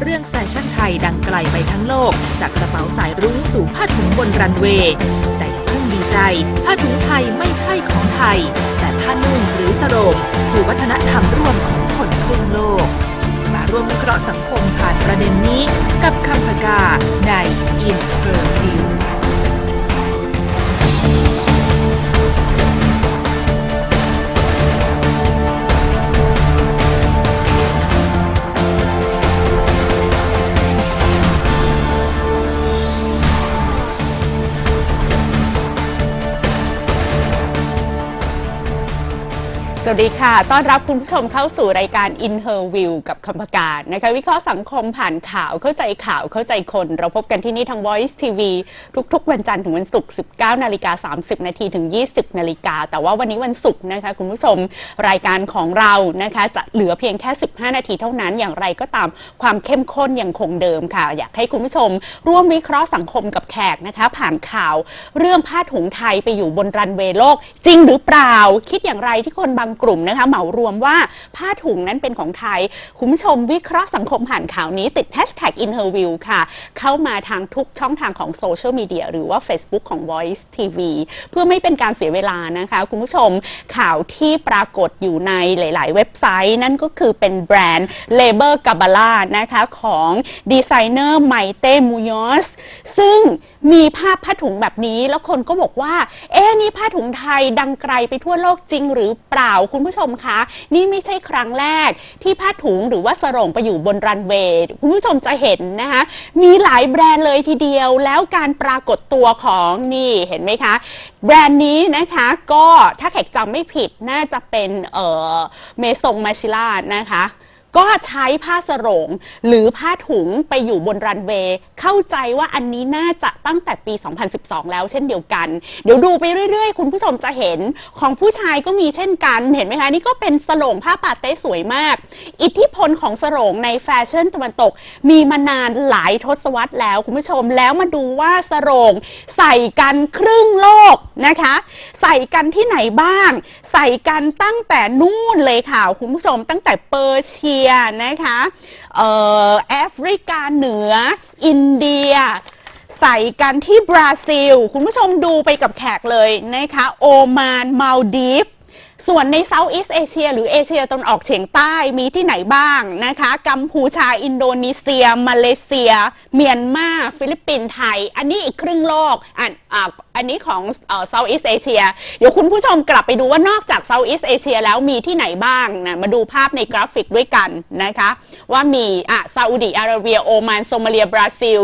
เรื่องแฟชั่นไทยดังไกลไปทั้งโลก จากกระเป๋าสายรุ้งสู่ผ้าถุงบนรันเวย์แต่อย่าเพิ่งดีใจ ผ้าถุงไทยไม่ใช่ของไทย แต่ผ้านุ่งหรือสโรงคือวัฒนธรรมร่วมของคนครึ่งโลก มาร่วมวิเคราะห์สังคมผ่านประเด็นนี้ กับคำพกาใน In Her View วัสดีค่ะ ต้อนรับคุณผู้ชมเข้าสู่รายการ In Her View กับคำพการนะคะ วิเคราะห์สังคมผ่านข่าวเข้าใจข่าวเข้าใจคน เราพบกันที่นี่ทาง Voice TV ทุกๆ วันจันทร์ถึงวันศุกร์ 19 นาฬิกา 30 นาทีถึง 20 นาฬิกา แต่ว่าวันนี้วันศุกร์นะคะ คุณผู้ชมรายการของเรานะคะ จะเหลือเพียงแค่ 15 นาทีเท่านั้น อย่างไรก็ตามความเข้มข้นยังคงเดิมค่ะ อยากให้คุณผู้ชม ร่วมวิเคราะห์สังคมกับแขกนะคะ ผ่านข่าว เรื่องผ้าถุงไทยไปอยู่บนรันเวย์โลก จริงหรือเปล่า คิดอย่างไรที่คนบางกลุ่มนะคะเหมารวมว่าผ้าถุงนั้นเป็นของไทย คุณผู้ชมวิเคราะห์สังคมผ่านข่าวนี้ติด hashtag interview ค่ะ เข้ามาทางทุกช่องทางของโซเชียลมีเดียหรือว่า Facebook ของ Voice TV เพื่อไม่เป็นการเสียเวลานะคะ คุณผู้ชมข่าวที่ปรากฏอยู่ในหลาย ๆ เว็บไซต์ นั่นก็คือเป็นแบรนด์ Labor g a b a l a นะคะของดีไซเนอร์ไมเต้มูยอสซึ่งมีภาพผ้าถุงแบบนี้แล้วคนก็บอกว่า เอ๊ะนี่ผ้าถุงไทยดังไกลไปทั่วโลกจริงหรือเปล่าคุณผู้ชมคะ นี่ไม่ใช่ครั้งแรกที่ผ้าถุงหรือว่าสรงไปอยู่บนรันเวย์คุณผู้ชมจะเห็นนะคะมีหลายแบรนด์เลยทีเดียว แล้วการปรากฏตัวของนี่เห็นไหมคะ แบรนด์นี้นะคะก็ถ้าแขกจำไม่ผิดน่าจะเป็นเอ่อเมซงมาชิล่านะคะ ก็ใช้ผ้าสรงหรือผ้าถุงไปอยู่บนรันเวย์เข้าใจว่าอันนี้น่าจะตั้งแต่ปี 2012 แล้วเช่นเดียวกัน เดี๋ยวดูไปเรื่อยๆ คุณผู้ชมจะเห็นของผู้ชายก็มีเช่นกันเห็นไหมคะนี่ก็เป็นสรงผ้าปาเต้สวยมาก อิทธิพลของสรงในแฟชั่นตะวันตก มีมานานหลายทศวรรษแล้วคุณผู้ชมแล้วมาดูว่าสรงใส่กันครึ่งโลกนะคะ ใส่กันที่ไหนบ้างใส่กันตั้งแต่นู่นเลยค่ะ คุณผู้ชมตั้งแต่เปอร์เชียนะคะเอ่อแอฟริกาเหนือ อินเดีย ใส่กันที่บราซิล คุณผู้ชมดูไปกับแขกเลยนะคะ โอมานมาลดีฟ ส่วนในเซาท์อีสเอเชียหรือเอเชียตะวันออกเฉียงใต้มีที่ไหนบ้างนะคะ กัมพูชา อินโดนีเซีย มาเลเซีย เมียนมา ฟิลิปปินส์ไทย อันนี้อีกครึ่งโลกอันอ,อันนี้ของเซาท์อีสเอเชียเดี๋ยวคุณผู้ชมกลับไปดูว่านอกจากเซาท์อีสเอเชียแล้วมีที่ไหนบ้างนะมาดูภาพในกราฟิกด้วยกันนะคะ ว่ามีอะซาอุดิอาระเบียโอมานโซมาเลียบราซิล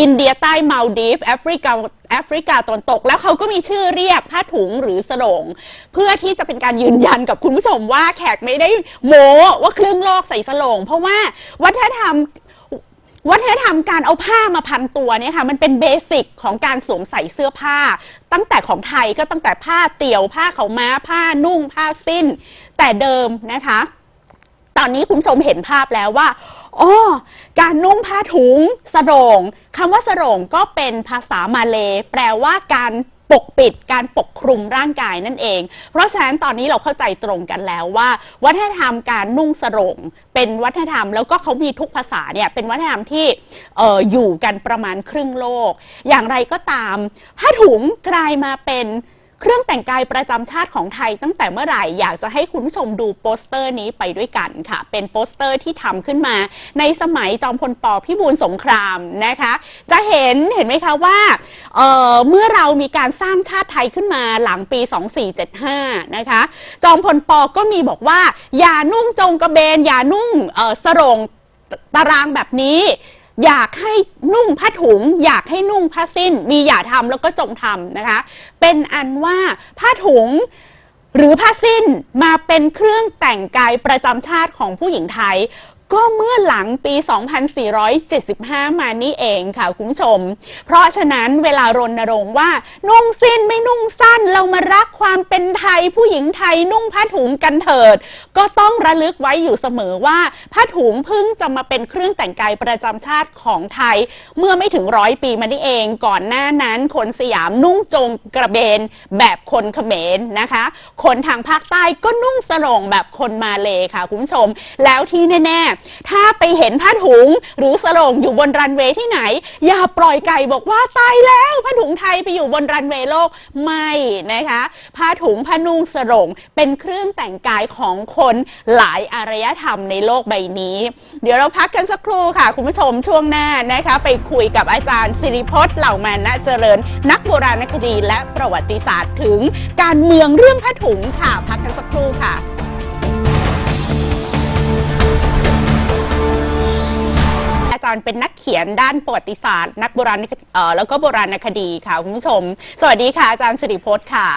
อินเดียใต้มาลดีฟแอฟริกา แอฟริกาตะวันตก แล้วเขาก็มีชื่อเรียกผ้าถุงหรือสรงเพื่อที่จะเป็นการยืนยันกับคุณผู้ชมว่าแขกไม่ได้โม้ว่าครึ่งโลกใส่สรงเพราะว่าวัฒนธรรมวัฒนธรรมการเอาผ้ามาพันตัวเนี่ยค่ะมันเป็นเบสิกของการสวมใส่เสื้อผ้า ตั้งแต่ของไทยก็ตั้งแต่ผ้าเตี่ยวผ้าเขาวม้าผ้านุ่งผ้าสิ้น แต่เดิมนะคะ ตอนนี้คุณผู้ชมเห็นภาพแล้วว่า อ๋อการนุ่งผ้าถุงสรงคำว่าสรงก็เป็นภาษามาเลย์แปลว่าการปกปิดการปกคลุมร่างกายนั่นเอง เพราะฉะนั้นตอนนี้เราเข้าใจตรงกันแล้วว่า วัฒนธรรมการนุ่งสรงเป็นวัฒนธรรมแล้วก็เขามีทุกภาษาเนี่ยเป็นวัฒนธรรมที่อออยู่กันประมาณครึ่งโลก อย่างไรก็ตามผ้าถุงกลายมาเป็น เครื่องแต่งกายประจำชาติของไทยตั้งแต่เมื่อไหร่ อยากจะให้คุณผู้ชมดูโปสเตอร์นี้ไปด้วยกันค่ะ เป็นโปสเตอร์ที่ทำขึ้นมา ในสมัยจอมพลปพิบูลสงครามนะคะ จะเห็นเห็นไหมคะว่าเออเมื่อเรามีการสร้างชาติไทยขึ้นมาหลังปี 2475 นะคะ จอมพลปก็มีบอกว่า อย่านุ่งจงกระเบน อย่านุ่งออสรงตารางแบบนี้ อยากให้นุ่งผ้าถุง อยากให้นุ่งผ้าสิ้น มีอย่าทำแล้วก็จงทำนะคะ เป็นอันว่าผ้าถุงหรือผ้าสิ้นมาเป็นเครื่องแต่งกายประจำชาติของผู้หญิงไทย ก็เมื่อหลังปี 2475 มานี่เองค่ะคุณผู้ชม เพราะฉะนั้นเวลารณรงค์ว่า นุ่งสิ้นไม่นุ่งสั้นเรามารักความเป็นไทย ผู้หญิงไทยนุ่งผ้าถุงกันเถิด ก็ต้องระลึกไว้อยู่เสมอว่าผ้าถุงเพิ่งจะมาเป็นเครื่องแต่งกายประจำชาติของไทย เมื่อไม่ถึงร้อยปีมานี่เอง ก่อนหน้านั้นคนสยามนุ่งจงกระเบนแบบคนเขมรนะคะ คนทางภาคใต้ก็นุ่งสรงแบบคนมาเลยค่ะคุณผู้ชม แล้วที่แน่ๆถ้าไปเห็นผ้าถุงหรือสโรงอยู่บนรันเวย์ที่ไหน อย่าปล่อยไก่บอกว่าตายแล้วผ้าถุงไทยไปอยู่บนรันเวย์โลกไม่นะคะผ้าถุงผ้านุ่งสโรงเป็นเครื่องแต่งกายของคนหลายอารยธรรมในโลกใบนี้ เดี๋ยวเราพักกันสักครู่ค่ะ คุณผู้ชมช่วงหน้านะคะไปคุยกับอาจารย์สิริพจน์เหล่ามานะเจริญ นักโบราณคดีและประวัติศาสตร์ถึงการเมืองเรื่องผ้าถุงค่ะ พักกันสักครู่ค่ะ อาจารย์เป็นนักเขียนด้านประวัติศาสตร์ นักโบราณเอ่อแล้วก็โบราณคดีค่ะคุณผู้ชม สวัสดีค่ะอาจารย์สิริพจน์ค่ะ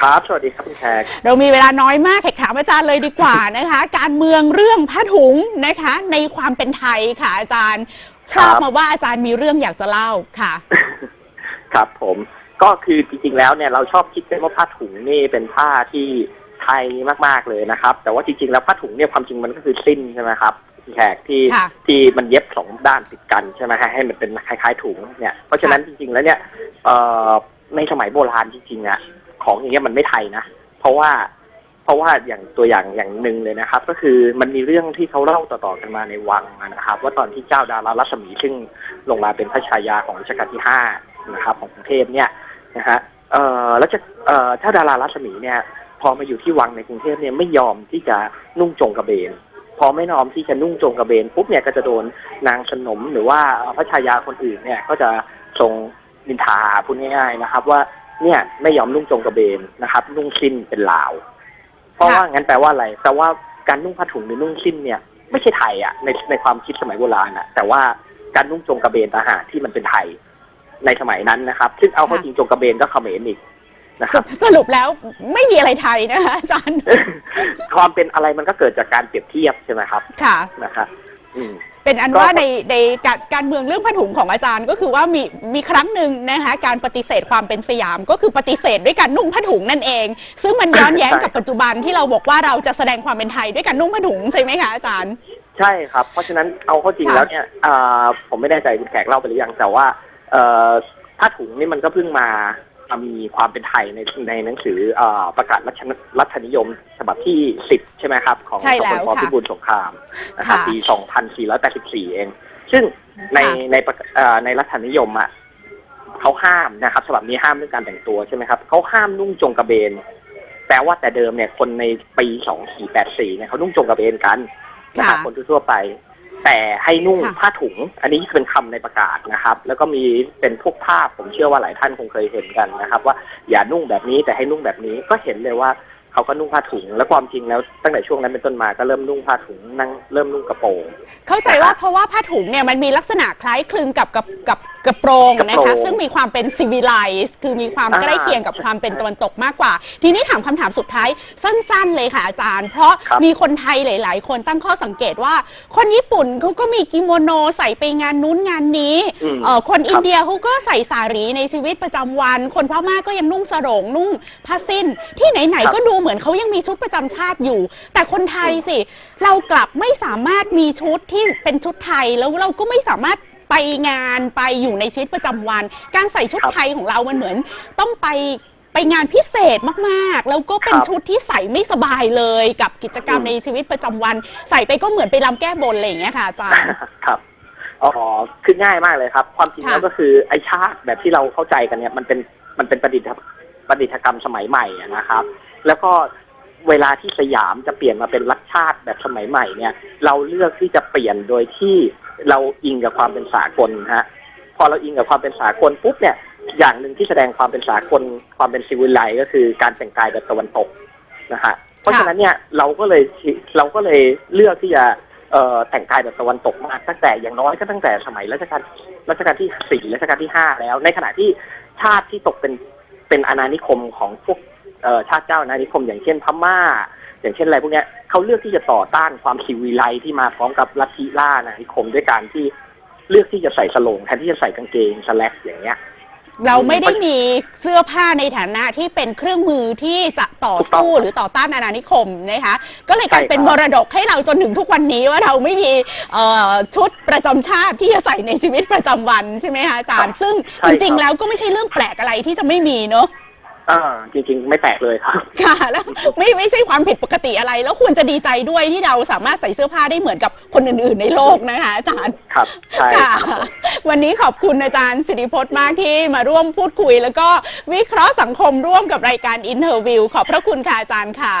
ครับ สวัสดีครับคุณแขกเรามีเวลาน้อยมากแขกถามอาจารย์เลยดีกว่านะคะ การเมืองเรื่องผ้าถุงนะคะ ในความเป็นไทยค่ะ อาจารย์ทราบมาว่าอาจารย์มีเรื่องอยากจะเล่าค่ะ ครับผมก็คือจริงๆแล้วเนี่ยเราชอบคิดกันว่าผ้าถุงนี่เป็นผ้าที่ไทยมากๆเลยนะครับ แต่ว่าจริงๆแล้วผ้าถุงเนี่ยความจริงมันก็คือสิ้นใช่ไหมครับคุณ แขกที่ค่ะ ที่มันเย็บสองด้านติดกันใช่ไหมฮะให้มันเป็นคล้ายๆถุงเนี่ยเพราะฉะนั้นจริงๆแล้วเนี่ยเอ่อในสมัยโบราณจริงๆอะของอย่างเงี้ยมันไม่ไทยนะ เพราะว่าเพราะว่าอย่างตัวอย่างอย่างหนึ่งเลยนะครับ ก็คือมันมีเรื่องที่เขาเล่าต่อๆกันมาในวังนะครับ ว่าตอนที่เจ้าดารารัศมีซึ่งลงมาเป็นพระชายาของรัชกาลที่ห้านะครับ ของกรุงเทพเนี่ยนะฮะเอ่อแล้วจะเอ่อเจ้าดารารัศมีเนี่ย พอมาอยู่ที่วังในกรุงเทพเนี่ยไม่ยอมที่จะนุ่งจงกระเบนพ อไม่ยอมที่จะนุ่งจงกระเบนปุ๊บเนี่ยก็จะโดนนางสนมหรือว่าพระชายาคนอื่นเนี่ยก็จะทรงนินทาพูดง่าย ๆนะครับ ว่าเนี่ยไม่ยอมนุ่งจงกระเบนนะครับ นุ่งสิ้นเป็นลาว เพราะว่างั้นแปลว่าอะไรแปลว่าการนุ่งผ้าถุงหรือนุ่งสิ้นเนี่ยไม่ใช่ไทยอะในในความคิดสมัยโบราณอะ แต่ว่าการนุ่งจงกระเบนทหารที่มันเป็นไทยในสมัยนั้นนะครับ ซึ่งเอาเข้าจริงจงกระเบนก็เขมรอีก นะครับสรุปแล้วไม่มีอะไรไทยนะคะอาจารย์ ความเป็นอะไรมันก็เกิดจากการเปรียบเทียบใช่ไหมครับ ค่ะนะครับอืม เป็นอันก็ว่าในในการการเมืองเรื่องผ้าถุงของอาจารย์ก็คือว่ามีมีครั้งหนึ่งนะคะการปฏิเสธความเป็นสยามก็คือปฏิเสธด้วยการนุ่งผ้าถุงนั่นเอง ซึ่งมันย้อนแย้งใช่กับปัจจุบันที่เราบอกว่าเราจะแสดงความเป็นไทยด้วยการนุ่งผ้าถุงใช่ไหมคะอาจารย์ ใช่ครับ เพราะฉะนั้นเอาเข้าจริงค่ะ แล้วเนี่ยอ่าผมไม่แน่ใจคุณแขกเล่าไปหรือยังแต่ว่าเอ่อผ้าถุงนี่มันก็เพิ่งมา มามีความเป็นไทยในในหนังสืออ่าประกาศรัชรัฐนิยมฉบับที่สิบใช่ไหมครับ ของใช่แล้วกพค่ะพิบูลสงครามนะครับค่ะปี 2484 เอง ซึ่งในค่ะในประเอ่อในรัฐนิยมอะเขาห้ามนะครับฉบับนี้ห้ามเรื่องการแต่งตัวใช่ไหมครับเขาห้ามนุ่งจงกระเบนแปลว่าแต่เดิมเนี่ยคนในปี 2484 เนี่ยเขานุ่งจงกระเบนกันนะครับค่ะคนทั่วๆไป แต่ให้นุ่งค่ะ ผ้าถุง อันนี้เป็นคำในประกาศนะครับ แล้วก็มีเป็นพวกภาพผมเชื่อว่าหลายท่านคงเคยเห็นกันนะครับ ว่าอย่านุ่งแบบนี้แต่ให้นุ่งแบบนี้ก็เห็นเลยว่าเขาก็นุ่งผ้าถุง แล้วความจริงแล้วตั้งแต่ช่วงนั้นเป็นต้นมาก็เริ่มนุ่งผ้าถุงนั่งเริ่มนุ่งกระโปรง เข้าใจว่าเพราะว่าผ้าถุงเนี่ยมันมีลักษณะคล้ายคลึงกับกับกับ กระโปรงกระนะโปรคะงซึ่งมีความเป็นซีวิไลซ์คือมีความอ่า ใกล้เคียงกับความเป็นตะวันตกมากกว่า ทีนี้ถามคำถามสุดท้ายสั้น ๆ เลยค่ะอาจารย์ เพราะครับมีคนไทยหลาย ๆ คนตั้งข้อสังเกตว่า คนญี่ปุ่นเขาก็มีกิโมโนใส่ไปงานนู้นงานนี้อืมเอ่อคนครับอินเดียเขาก็ใส่สารีในชีวิตประจำวัน คนพม่าก็ยังนุ่งสรงนุ่งผ้าสิ้น ที่ไหน ครับ ๆ ก็ดูเหมือนเขายังมีชุดประจำชาติอยู่ แต่คนไทยสิ เรากลับไม่สามารถมีชุดที่เป็นชุดไทยแล้วเราก็ไม่สามารถ ไปงานไปอยู่ในชีวิตประจำวัน การใส่ชุดครับไทยของเรามันเหมือน ต้องไปไปงานพิเศษมากๆ แล้วก็เป็นครับชุดที่ใส่ไม่สบายเลยกับกิจกรรมอืม ในชีวิตประจำวัน ใส่ไปก็เหมือนไปรำแก้บนอะไรอย่างเงี้ยค่ะอาจารย์ ครับอ๋อคือง่ายมากเลยครับ ความจริงค่ะ แล้วก็คือไอชาติแบบที่เราเข้าใจกันเนี่ยมันเป็นมันเป็นประดิษฐประดิษฐกรรมสมัยใหม่อะนะครับ แล้วก็เวลาที่สยามจะเปลี่ยนมาเป็นรัฐชาติแบบสมัยใหม่เนี่ย เราเลือกที่จะเปลี่ยนโดยที่ เราอิงกับความเป็นสากลฮะพอเราอิงกับความเป็นสากลปุ๊บเนี่ยอย่างหนึ่งที่แสดงความเป็นสากลความเป็นซิวิไลก็คือการแต่งกายแบบตะวันตกนะฮะเพราะฉะนั้นเนี่ยเราก็เลยเราก็เลยเลือกที่จะแต่งกายแบบตะวันตกมากตั้งแต่อย่างน้อยก็ตั้งแต่สมัยรัชกาลรัชกาลที่สี่รัชกาลที่ห้าแล้ว ในขณะที่ชาติที่ตกเป็นเป็นอาณานิคมของพวกชาติเจ้าอาณานิคม อย่างเช่นพม่า อย่างเช่นอะไรพวกเนี้ยเขาเลือกที่จะต่อต้านความสิวิไลที่มาพร้อมกับลัทธิล่าอาณานิคมด้วยการที่เลือกที่จะใส่สโลงแทนที่จะใส่กางเกงสแลกอย่างเงี้ย เราไม่ได้มีเสื้อผ้าในฐานะที่เป็นเครื่องมือที่จะต่อสู้ถูกต้องหรือต่อต้านอาณานิคมนะคะก็เลยกลายใช่ครับเป็นมรดกให้เราจนถึงทุกวันนี้ว่าเราไม่มีเอ่อชุดประจำชาติที่จะใส่ในชีวิตประจำวันใช่ไหมคะอาจารย์ ซึ่งใช่จครับริงๆแล้วก็ไม่ใช่เรื่องแปลกอะไรที่จะไม่มีเนอะ อ่าจริง ๆ ไม่แปลกเลยครับ ค่ะแล้วไม่ไม่ใช่ความผิดปกติอะไร แล้วควรจะดีใจด้วยที่เราสามารถใส่เสื้อผ้าได้เหมือนกับคนอื่น ๆ ในโลกนะคะ อาจารย์ครับใช่ค่ะ ครับวันนี้ขอบคุณอาจารย์สิริพจน์มากที่มาร่วมพูดคุย แล้วก็วิเคราะห์สังคมร่วมกับรายการ Interview ขอบพระคุณค่ะอาจารย์ค่ะ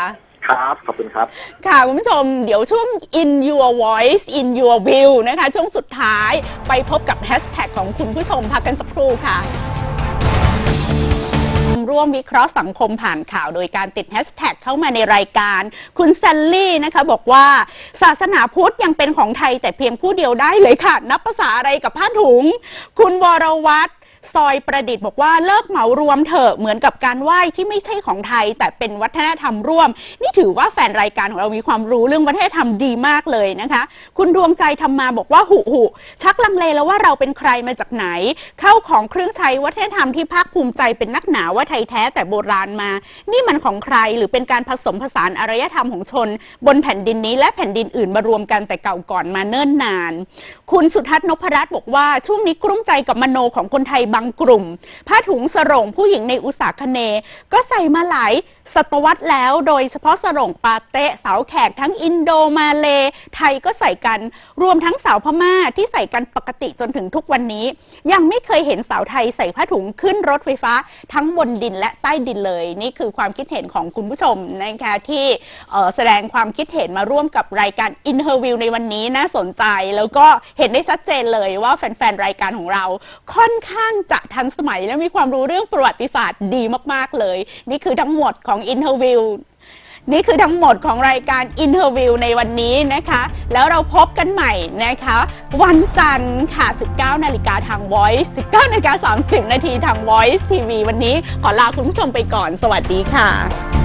ครับ ขอบคุณครับ ค่ะ คุณผู้ชมเดี๋ยวช่วง in your voice in your view นะคะ ช่วงสุดท้ายไปพบกับแฮชแท็กของคุณผู้ชมพักกันสักครู่ค่ะ ร่วมวิเคราะห์สังคมผ่านข่าว โดยการติดแฮชแท็กเข้ามาในรายการ คุณแซลลี่นะคะบอกว่าศาสนาพุทธยังเป็นของไทยแต่เพียงผู้เดียวได้เลยค่ะ นับภาษาอะไรกับผ้าถุง คุณวรวัตร ซอยประดิษฐ์บอกว่าเลิกเหมารวมเถอะเหมือนกับการไหว้ที่ไม่ใช่ของไทย แต่เป็นวัฒนธรรมร่วม นี่ถือว่าแฟนรายการของเรามีความรู้เรื่องวัฒนธรรมดีมากเลยนะคะ คุณดวงใจทำมาบอกว่าหุหุชักลังเลแล้วว่าเราเป็นใครมาจากไหน เข้าของเครื่องใช้วัฒนธรรมที่ภาคภูมิใจเป็นนักหนาว่าไทยแท้แต่โบราณมา นี่มันของใครหรือเป็นการผสมผสานอารยธรรมของชน บนแผ่นดินนี้และแผ่นดินอื่นมารวมกันแต่เก่าก่อนมาเนิ่นนาน คุณสุทัศน์นพรัตน์บอกว่าช่วงนี้กลุ้มใจกับมโนของคนไทยบางกลุ่ม ผ้าถุงสรงผู้หญิงในอุตสาคเน ก็ใส่มาหลาย ศตวรรษแล้ว โดยเฉพาะสรงปาเตะสาวแขกทั้งอินโดมาเล ไทยก็ใส่กัน รวมทั้งสาวพม่าที่ใส่กันปกติจนถึงทุกวันนี้ ยังไม่เคยเห็นสาวไทยใส่ผ้าถุงขึ้นรถไฟฟ้า ทั้งบนดินและใต้ดินเลย นี่คือความคิดเห็นของคุณผู้ชมนะคะที่แสดงความคิดเห็นมาร่วมกับรายการ Interview ในวันนี้น่าสนใจ แล้วก็เห็นได้ชัดเจนเลยว่าแฟนๆรายการของเรา ค่อนข้างจะทันสมัยและมีความรู้เรื่องประวัติศาสตร์ดีมาก ๆเลย นี่คือทั้งหมดของอินเทอร์วิวนี่คือทั้งหมดของรายการอินเทอร์วิวในวันนี้นะคะ แล้วเราพบกันใหม่นะคะ วันจันทร์ค่ะ 19 นาฬิกาทาง Voice 19นาฬิกา30 นาทีทาง Voice TV วันนี้ขอลาคุณผู้ชมไปก่อน สวัสดีค่ะ